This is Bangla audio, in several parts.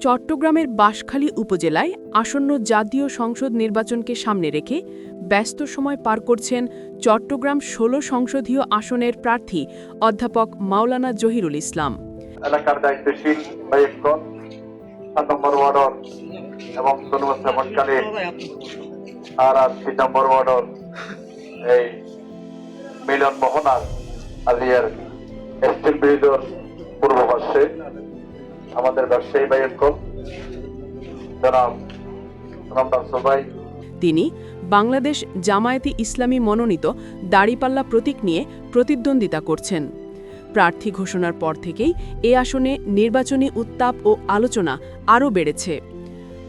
চট্টগ্রামের বাঁশখালী উপজেলায় আসন্ন জাতীয় সংসদ নির্বাচনকে সামনে রেখে ব্যস্ত সময় পার করছেন চট্টগ্রাম ষোলো সংসদীয় আসনের প্রার্থী অধ্যাপক মাওলানা জহিরুল ইসলাম। এলাকার দায়িত্বশীল এবং পূর্ব পার্শ্বে আমাদের ব্যবসায়ী রমদান সোবাই তিনি বাংলাদেশ জামায়াতি ইসলামী মনোনীত দাড়িপাল্লা প্রতীক নিয়ে প্রতিদ্বন্দ্বিতা করছেন। প্রার্থী ঘোষণার পর থেকেই এ আসনে নির্বাচনী উত্তাপ ও আলোচনা আরও বেড়েছে।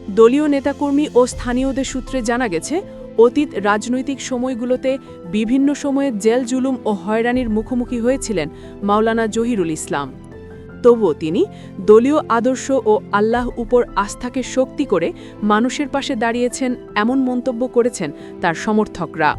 দলীয় নেতাকর্মী ও স্থানীয়দের সূত্রে জানা গেছে, অতীত রাজনৈতিক সময়গুলোতে বিভিন্ন সময়ে জেল জুলুম ও হয়রানির মুখোমুখি হয়েছিলেন মাওলানা জহিরুল ইসলাম। তবুও তিনি দলীয় আদর্শ ও আল্লাহ উপর আস্থাকে শক্তি করে মানুষের পাশে দাঁড়িয়েছেন এমন মন্তব্য করেছেন তার সমর্থকরা।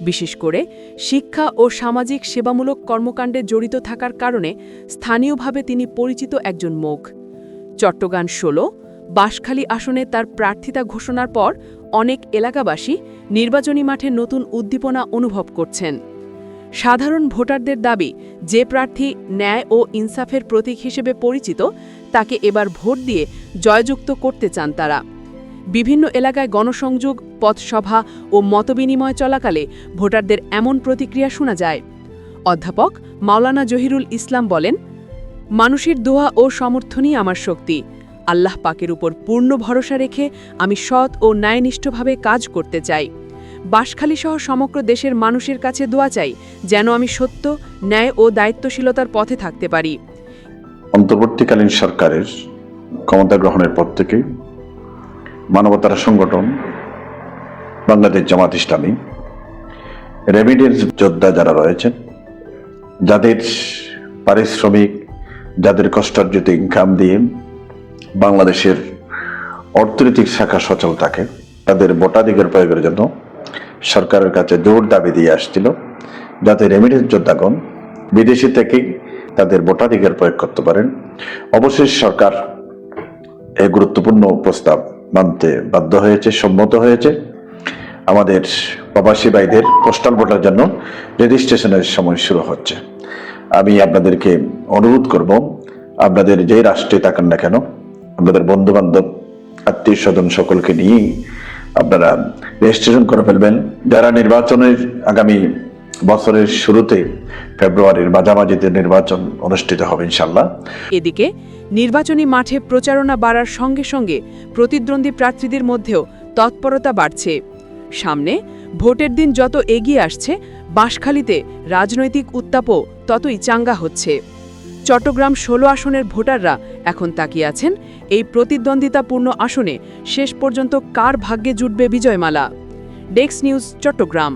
বিশেষ করে শিক্ষা ও সামাজিক সেবামূলক কর্মকাণ্ডে জড়িত থাকার কারণে স্থানীয়ভাবে তিনি পরিচিত একজন মুখ। চট্টগ্রাম ষোলো বাঁশখালী আসনে তার প্রার্থিতা ঘোষণার পর অনেক এলাকাবাসী নির্বাচনী মাঠে নতুন উদ্দীপনা অনুভব করছেন। সাধারণ ভোটারদের দাবি, যে প্রার্থী ন্যায় ও ইনসাফের প্রতীক হিসেবে পরিচিত, তাকে এবার ভোট দিয়ে জয়যুক্ত করতে চান তারা। বিভিন্ন এলাকায় গণসংযোগ, পথসভা ও মতবিনিময় চলাকালে ভোটারদের এমন প্রতিক্রিয়া শোনা যায়। অধ্যাপক মাওলানা জহিরুল ইসলাম বলেন, মানুষের দোয়া ও সমর্থনই আমার শক্তি। আল্লাহ পাকের উপর পূর্ণ ভরসা রেখে আমি সৎ ও ন্যায়নিষ্ঠভাবে কাজ করতে চাই। বাঁশখালী সহ সমগ্র দেশের মানুষের কাছে দোয়া চাই, যেন আমি সত্য, ন্যায় ও দায়িত্বশীলতার পথে থাকতে পারি। অন্তর্বর্তীকালীন সরকারের ক্ষমতা গ্রহণের পর থেকে মানবতার সংগঠন, বাংলাদেশ জামাত ইসলামী, রেমিডেন্স যোদ্ধা যারা রয়েছেন, যাদের পারিশ্রমিক, যাদের কষ্টার্জিত ইনকাম দিয়ে বাংলাদেশের অর্থনৈতিক শাখা সচল থাকে। তাদের ভোটাধিকার প্রয়োগের জন্য সরকারের কাছে জোর দাবি দিয়ে আসছিল যাতে রেমিডেন্স যোদ্ধাগণ বিদেশি থেকেই তাদের ভোটাধিকার প্রয়োগ করতে পারেন। অবশেষ সরকার এ গুরুত্বপূর্ণ প্রস্তাব মানতে বাধ্য হয়েছে, সম্মত হয়েছে। আমাদের প্রবাসী ভাইদের পোস্টাল ভোটার জন্য রেজিস্ট্রেশনের সময় শুরু হচ্ছে। আমি আপনাদেরকে অনুরোধ করব, আপনাদের যে রাষ্ট্রে থাকেন না কেন আপনাদের বন্ধু বান্ধব আত্মীয় স্বজন সকলকে নিয়েই আপনারা রেজিস্ট্রেশন করে ফেলবেন। যারা নির্বাচনের আগামী বছরের শুরুতে ফেব্রুয়ারির মাঝামাঝিতে নির্বাচন অনুষ্ঠিত হবে ইনশাল্লাহ এদিকে নির্বাচনী মাঠে প্রচারণা বাড়ার সঙ্গে সঙ্গে প্রতিদ্বন্দ্বী প্রার্থীদের মধ্যেও তৎপরতা বাড়ছে। সামনে ভোটের দিন যত এগিয়ে আসছে, বাঁশখালীতে রাজনৈতিক উত্তাপও ততই চাঙ্গা হচ্ছে। চট্টগ্রাম ষোলো আসনের ভোটাররা এখন তাকিয়ে আছেন এই প্রতিদ্বন্দ্বিতাপূর্ণ আসনে। শেষ পর্যন্ত কার ভাগ্যে জুটবে বিজয়মালা? ডেক্স নিউজ, চট্টগ্রাম।